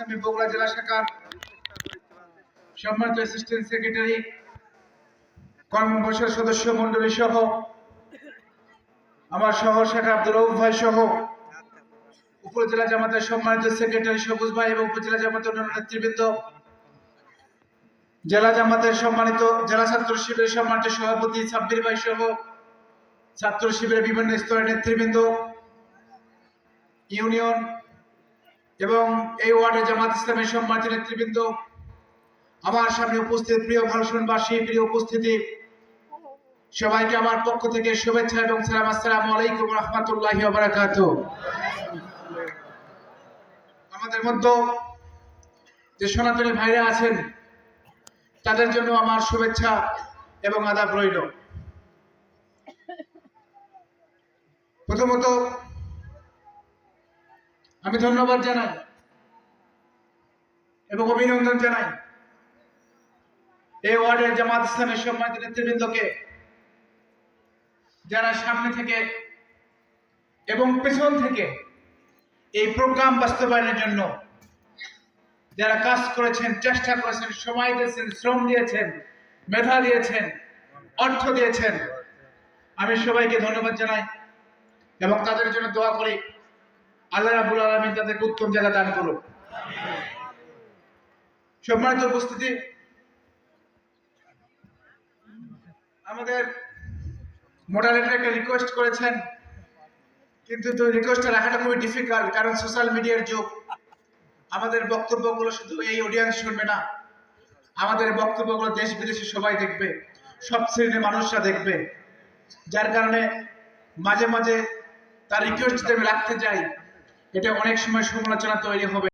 ইসলামী বগুড়া জেলা শাখার সম্মানিত অ্যাসিস্ট্যান্ট সেক্রেটারি কর্মপরিষদ সদস্য মন্ডলী সহ আমার শহর শাখা আব্দুল রউফ ভাই সহ উপজেলা জামাতের সম্মানিত সেক্রেটারি সবুজ ভাই এবং উপজেলা জামাতের অন্যান্য নেতৃবৃন্দ, জেলা জামাতের সম্মানিত জেলা ছাত্র শিবিরের সম্মানিত সভাপতি সাব্বির ভাই সহ ছাত্র শিবিরের বিভিন্ন স্তরের নেতৃবৃন্দ, ইউনিয়ন এবং এই ওয়ার্ডে জামাত ইসলামের সম্মানিত নেতৃবৃন্দ, আমার সামনে উপস্থিত প্রিয় ভাষণবাসী প্রিয় উপস্থিতি, সবাইকে আমার পক্ষ থেকে শুভেচ্ছা এবং সালাম। আসসালামু আলাইকুম রহমতুল্লাহি বারাকাত। আমাদের মধ্যে যে সনাতনী ভাইরা আছেন, তাদের জন্য আমার শুভেচ্ছা এবং আদাব রইল। প্রথমত আমি ধন্যবাদ জানাই এবং অভিনন্দন জানাই এই ওয়ার্ডের জামাত ইসলামের সম্মানিত নেতৃবৃন্দকে যারা সামনে থেকে এবং পেছন থেকে এই প্রোগ্রাম বাস্তবায়নের জন্য যারা কাজ করেছেন, চেষ্টা করেছেন, সময় দিয়েছেন, শ্রম দিয়েছেন, মেধা দিয়েছেন, অর্থ দিয়েছেন, আমি সবাইকে ধন্যবাদ জানাই এবং তাদের জন্য দোয়া করি। আল্লাহ রাবুল আলমিন তাদেরকে উত্তম জায়গা দান করুন সম্মানিত উপস্থিতি, আমাদের একটা রিকোয়েস্ট করেছেন, কিন্তু তো রাখাটা খুবই ডিফিকাল্ট কারণ সোশ্যাল মিডিয়ার যুগ। আমাদের বক্তব্যগুলো শুধু এই অডিয়েন্স শুনবে না, আমাদের বক্তব্যগুলো দেশ বিদেশে সবাই দেখবে, সব শ্রেণির মানুষরা দেখবে। যার কারণে মাঝে মাঝে তার রিকোয়েস্ট আমি রাখতে যাই এটা অনেক সময় সমালোচনা তৈরি হবে।